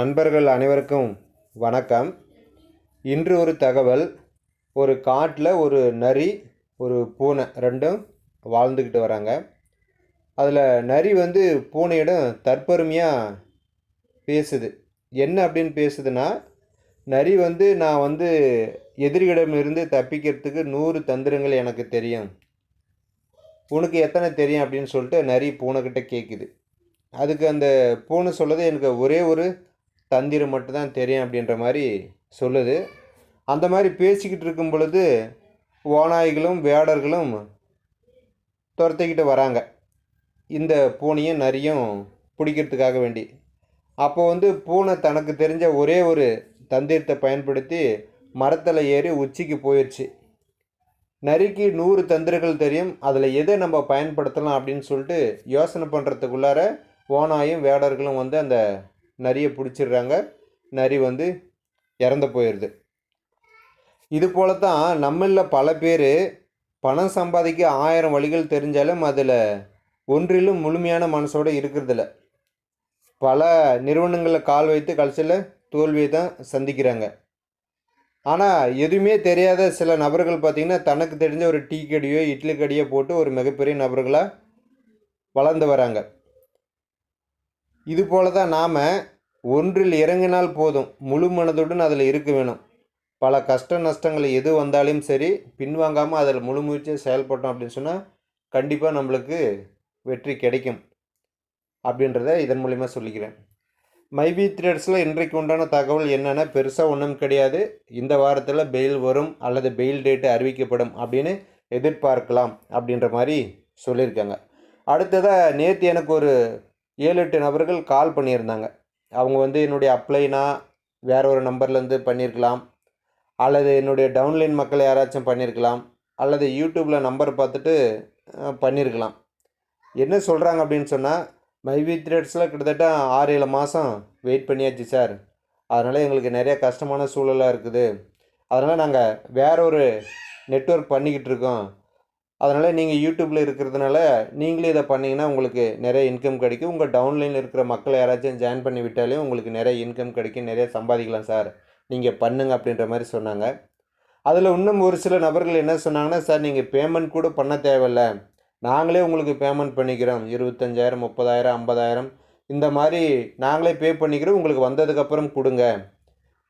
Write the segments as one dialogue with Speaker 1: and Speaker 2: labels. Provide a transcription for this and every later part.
Speaker 1: நண்பர்கள் அனைவருக்கும் வணக்கம். இன்று ஒரு தகவல். ஒரு காட்டில் ஒரு நரி ஒரு பூனை ரெண்டும் வாழ்ந்துக்கிட்டு வராங்க. அதில் நரி வந்து பூனையிடம் தற்பெருமையாக பேசுது. என்ன அப்படின்னு பேசுதுன்னா நரி வந்து நான் வந்து எதிரிகளிடமிருந்து தப்பிக்கிறதுக்கு நூறு தந்திரங்கள் எனக்கு தெரியும். உனக்கு எத்தனை தெரியும் அப்படின்னு சொல்லிட்டு நரி பூனைக்கிட்ட கேட்குது அதுக்கு அந்த பூனை சொல்லுது எனக்கு ஒரே ஒரு தந்திரம் மட்டும்தான் தெரியும் அப்படின்ற மாதிரி சொல்லுது. அந்த மாதிரி பேசிக்கிட்டு இருக்கும் பொழுது ஓநாய்களும் வேடர்களும் துரத்திக்கிட்டு வராங்க. இந்த பூனையும் நரியும் பிடிக்கிறதுக்காக வேண்டி. அப்போ வந்து பூனை தனக்கு தெரிஞ்ச ஒரே ஒரு தந்திரத்தை பயன்படுத்தி மரத்தில் ஏறி உச்சிக்கு போயிடுச்சு நரிக்கு நூறு தந்திரங்கள் தெரியும். அதில் எதை நம்ம பயன்படுத்தலாம் அப்படின்னு சொல்லிட்டு யோசனை பண்ணுறதுக்குள்ளார ஓனாயும் வேடர்களும் வந்து அந்த நரியை பிடிச்சிடுறாங்க. நரி வந்து இறந்து போயிடுது இது போல தான் நம்மளில் பல பேர் பணம் சம்பாதிக்க ஆயிரம் வழிகள் தெரிஞ்சாலும் அதில் ஒன்றிலும் முழுமையான மனசோடு இருக்கிறதில்ல. பல நிறுவனங்களில் கால் வைத்து கடைசியில் தோல்வியை தான் சந்திக்கிறாங்க. ஆனால் எதுவுமே தெரியாத சில நபர்கள் பார்த்திங்கன்னா தனக்கு தெரிஞ்ச ஒரு டீ கடியோ இட்லி கடியோ போட்டு ஒரு மிகப்பெரிய நபர்களாக வளர்ந்து வராங்க. இது போல தான் நாம் ஒன்றில் இறங்கினால் போதும். முழு மனதுடன் அதில் இருக்க வேணும். பல கஷ்ட நஷ்டங்கள் எது வந்தாலும் சரி பின்வாங்காமல் அதில் முழு முயற்சியாக செயல்பட்டோம் அப்படின்னு சொன்னால் கண்டிப்பாக நம்மளுக்கு வெற்றி கிடைக்கும். அப்படின்றத இதன் மூலிமா சொல்லிக்கிறேன். மைபி த்ரெட்ஸில் இன்றைக்கு உண்டான தகவல் என்னென்னா பெருசாக ஒன்றும் கிடையாது. இந்த வாரத்தில் பெயில் வரும் அல்லது பெயில் டேட்டு அறிவிக்கப்படும் அப்படின்னு எதிர்பார்க்கலாம் அப்படின்ற மாதிரி சொல்லியிருக்காங்க. அடுத்ததாக நேற்று எனக்கு ஒரு ஏழு எட்டு நபர்கள் கால் பண்ணியிருந்தாங்க. அவங்க வந்து என்னுடைய அப்ளைனா வேற ஒரு நம்பர்லேருந்து பண்ணியிருக்கலாம் அல்லது என்னுடைய டவுன்லைன் மக்கள் யாராச்சும் பண்ணியிருக்கலாம் அல்லது யூடியூப்பில் நம்பர் பார்த்துட்டு பண்ணியிருக்கலாம் என்ன சொல்கிறாங்க அப்படின்னு சொன்னால் மைவி த்ரெட்ஸில் கிட்டத்தட்ட ஆறு ஏழு மாதம் வெயிட் பண்ணியாச்சு சார் அதனால் எங்களுக்கு நிறைய கஷ்டமான சூழலாக இருக்குது. அதனால் நாங்கள் வேற ஒரு நெட்வொர்க் பண்ணிக்கிட்டு இருக்கோம். அதனால் நீங்கள் யூடியூப்பில் இருக்கிறதுனால நீங்களே இதை பண்ணிங்கன்னா உங்களுக்கு நிறைய இன்கம் கிடைக்கும். உங்கள் டவுன்லைனில் இருக்கிற மக்களை யாராச்சும் ஜாயின் பண்ணி விட்டாலே உங்களுக்கு நிறைய இன்கம் கிடைக்கும். நிறைய சம்பாதிக்கலாம் சார் நீங்கள் பண்ணுங்க அப்படின்ற மாதிரி சொன்னாங்க. அதில் இன்னும் ஒரு சில நபர்கள் என்ன சொன்னாங்கன்னா சார் நீங்கள் பேமெண்ட் கூட பண்ண தேவையில்ல. நாங்களே உங்களுக்கு பேமெண்ட் பண்ணிக்கிறோம். இருபத்தஞ்சாயிரம் முப்பதாயிரம் ஐம்பதாயிரம். இந்த மாதிரி நாங்களே பே பண்ணிக்கிறோம். உங்களுக்கு வந்ததுக்கப்புறம் கொடுங்க.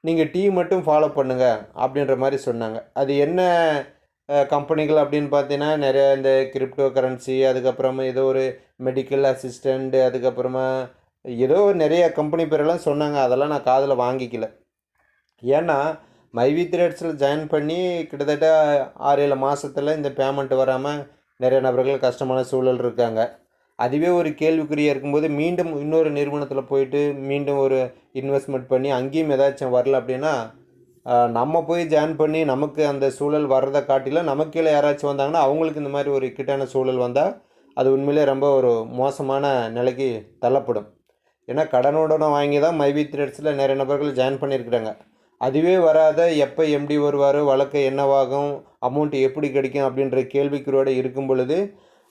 Speaker 1: நீங்கள் டீ மட்டும் ஃபாலோ பண்ணுங்கள் அப்படின்ற மாதிரி சொன்னாங்க. அது என்ன கம்பெனிகள் அப்படின்னு பார்த்தீங்கன்னா நிறைய இந்த கிரிப்டோ கரன்சி அதுக்கப்புறமா ஏதோ ஒரு மெடிக்கல் அசிஸ்டண்ட்டு அதுக்கப்புறமா ஏதோ நிறைய கம்பெனி பேரெல்லாம் சொன்னாங்க. அதெல்லாம் நான் காதில் வாங்கிக்கல. ஏன்னா மைவி த்ரெட்ஸில் ஜாயின் பண்ணி கிட்டத்தட்ட ஆறு ஏழு மாதத்தில் இந்த பேமெண்ட் வராமல் நிறைய நபர்கள் கஷ்டமான சூழல் இருக்காங்க. அதுவே ஒரு கேள்விக்குறியாக இருக்கும்போது மீண்டும் இன்னொரு நிறுவனத்தில் போயிட்டு மீண்டும் ஒரு இன்வெஸ்ட்மெண்ட் பண்ணி அங்கேயும் ஏதாச்சும் வரல அப்படின்னா நம்ம போய் ஜாயின் பண்ணி நமக்கு அந்த சூழல் வர்றதை காட்டிலும் நமக்கு கீழே யாராச்சும் வந்தாங்கன்னா அவங்களுக்கு இந்த மாதிரி ஒரு இக்கட்டான சூழல் வந்தால் அது உண்மையிலே ரொம்ப ஒரு மோசமான நிலைக்கு தள்ளப்படும். ஏன்னா கடனுடனே வாங்கி தான் மைவி த்ரெட்ஸில் நிறைய நபர்கள் ஜாயின் பண்ணியிருக்கிறாங்க. அதுவே வராத எப்போ எம்டி வருவார் வழக்கு என்னவாகும் அமௌண்ட் எப்படி கிடைக்கும் அப்படின்ற கேள்விக்குறியோடு இருக்கும் பொழுது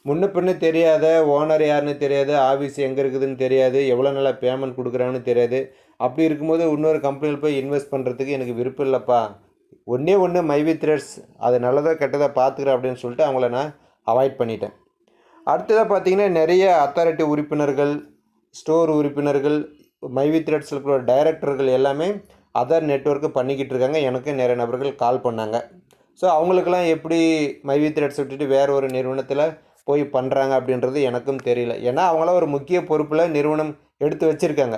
Speaker 1: முன்ன பின்ன தெரியாத ஓனர் யாருன்னு தெரியாது ஆஃபீஸ் எங்கே இருக்குதுன்னு தெரியாது எவ்வளோ நல்லா பேமெண்ட் கொடுக்குறாங்கன்னு தெரியாது. அப்படி இருக்கும்போது இன்னொரு கம்பெனியில் போய் இன்வெஸ்ட் பண்ணுறதுக்கு எனக்கு விருப்பம் இல்லைப்பா. ஒன்றே ஒன்று மைவி த்ரெட்ஸ் அது நல்லதாக கெட்டதாக பார்த்துக்கிறேன் அப்படின்னு சொல்லிட்டு அவங்கள நான் அவாய்ட் பண்ணிட்டேன். அடுத்ததாக பார்த்தீங்கன்னா நிறைய அத்தாரிட்டி உறுப்பினர்கள் ஸ்டோர் உறுப்பினர்கள் மைவி த்ரெட்ஸில் இருக்கிற டைரக்டர்கள் எல்லாமே அதர் நெட்வொர்க்கு பண்ணிக்கிட்டு இருக்காங்க. எனக்கு நிறைய நபர்கள் கால் பண்ணாங்க. ஸோ அவங்களுக்கெல்லாம் எப்படி மைவி த்ரெட்ஸ் விட்டுட்டு வேறு ஒரு நிறுவனத்தில் போய் பண்ணுறாங்க அப்படின்றது எனக்கும் தெரியல. ஏன்னா அவங்களாம் ஒரு முக்கிய பொறுப்பில் நிறுவனம் எடுத்து வச்சுருக்காங்க.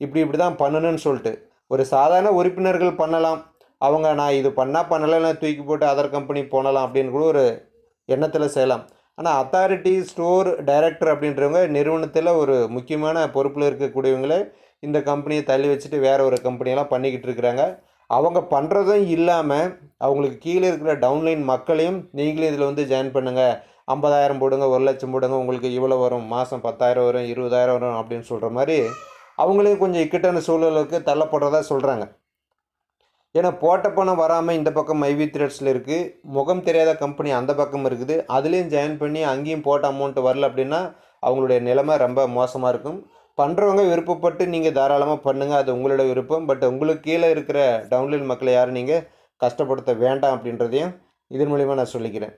Speaker 1: இப்படி இப்படி தான் பண்ணணும்னு சொல்லிட்டு. ஒரு சாதாரண உறுப்பினர்கள் பண்ணலாம். அவங்க நான் இது பண்ணால் பண்ணலைன்னா தூக்கி போட்டு அதர் கம்பெனி போனலாம் அப்படின்னு கூட ஒரு எண்ணத்தில் செய்யலாம். ஆனால் அத்தாரிட்டி ஸ்டோர் டைரக்டர் அப்படின்றவங்க நிறுவனத்தில் ஒரு முக்கியமான பொறுப்பில் இருக்கக்கூடியவங்களே இந்த கம்பெனியை தள்ளி வச்சுட்டு வேறு ஒரு கம்பெனியெல்லாம் பண்ணிக்கிட்டு இருக்கிறாங்க. அவங்க பண்ணுறதும் இல்லாமல் அவங்களுக்கு கீழே இருக்கிற டவுன்லைன் மக்களையும் நீங்களே இதில் வந்து ஜாயின் பண்ணுங்கள் ஐம்பதாயிரம் போடுங்க ஒரு லட்சம் போடுங்க உங்களுக்கு இவ்வளோ வரும் மாதம் பத்தாயிரம் வரும் இருபதாயிரம் வரும் அப்படின்னு சொல்கிற மாதிரி அவங்களையும் கொஞ்சம் இக்கட்டான சூழலுக்கு தள்ளப்படுறதா சொல்கிறாங்க ஏன்னா போட்ட பணம் வராமல் இந்த பக்கம் மைவி த்ரெட்ஸில் இருக்குது முகம் தெரியாத கம்பெனி அந்த பக்கம் இருக்குது அதுலேயும் ஜாயின் பண்ணி அங்கேயும் போட்ட அமௌண்ட் வரல அப்படின்னா அவங்களுடைய நிலைமை ரொம்ப மோசமாக இருக்கும். பண்ணுறவங்க விருப்பப்பட்டு நீங்கள் தாராளமாக பண்ணுங்கள் அது உங்களோட விருப்பம் பட் உங்களுக்கு கீழே இருக்கிற டவுன்லைன் மக்களை யாரும் நீங்கள் கஷ்டப்படுத்த வேண்டாம் அப்படின்றதையும் இதன் மூலிமா நான் சொல்லிக்கிறேன்.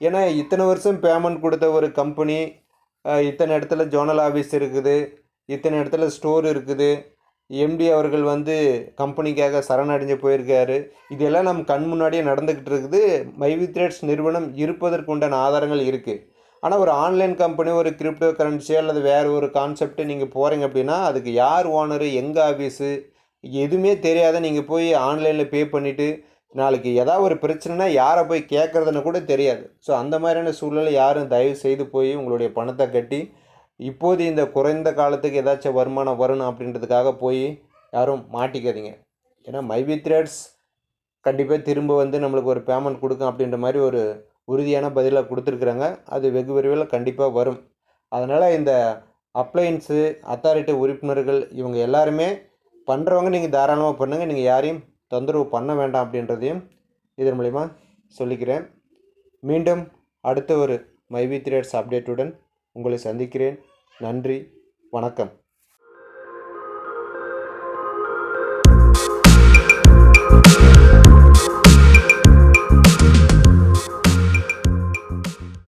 Speaker 1: ஏன்னா இத்தனை வருஷம் பேமெண்ட் கொடுத்த ஒரு கம்பெனி இத்தனை இடத்துல ஜோனல் ஆஃபீஸ் இருக்குது இத்தனை இடத்துல ஸ்டோர் இருக்குது. எம்டி அவர்கள் வந்து கம்பெனிக்காக சரணடைஞ்சு போயிருக்காரு. இதெல்லாம் நம்ம கண் முன்னாடியே நடந்துக்கிட்டு இருக்குது. மைவி த்ரேட்ஸ் நிறுவனம் இருப்பதற்கு உண்டான ஆதாரங்கள் இருக்குது ஆனால் ஒரு ஆன்லைன் கம்பெனி ஒரு கிரிப்டோ கரன்சியோ அல்லது வேறு ஒரு கான்செப்ட்டு நீங்கள் போகிறீங்க அப்படின்னா அதுக்கு யார் ஓனரு எங்கே ஆஃபீஸு எதுவுமே தெரியாத நீங்கள் போய் ஆன்லைனில் பே பண்ணிவிட்டு நாளைக்கு ஏதாவது ஒரு பிரச்சனைனா யாரை போய் கேட்குறதுன்னு கூட தெரியாது. ஸோ அந்த மாதிரியான சூழ்நிலை யாரும் தயவு செய்து போய் உங்களுடைய பணத்தை கட்டி இப்போது இந்த குறைந்த காலத்துக்கு ஏதாச்சும் வருமானம் வரணும் அப்படின்றதுக்காக போய் யாரும் மாட்டிக்காதீங்க. ஏன்னா மைவி த்ரேட்ஸ் கண்டிப்பாக திரும்ப வந்து நம்மளுக்கு ஒரு பேமெண்ட் கொடுக்கும் அப்படின்ற மாதிரி ஒரு உறுதியான பதிலாக கொடுத்துருக்குறாங்க. அது வெகு விரைவில் கண்டிப்பாக வரும். அதனால் இந்த அப்ளையன்ஸு அத்தாரிட்டி உறுப்பினர்கள் இவங்க எல்லாருமே பண்ணுறவங்க நீங்கள் தாராளமாக பண்ணுங்கள் நீங்கள் யாரையும் தொந்தரவு பண்ண வேண்டாம் அப்படின்றதையும் இதன் மூலிமா சொல்லிக்கிறேன். மீண்டும் அடுத்த ஒரு மைவி த்ரேட்ஸ் அப்டேட்டுடன் உங்களை சந்திக்கிறேன். நன்றி வணக்கம்.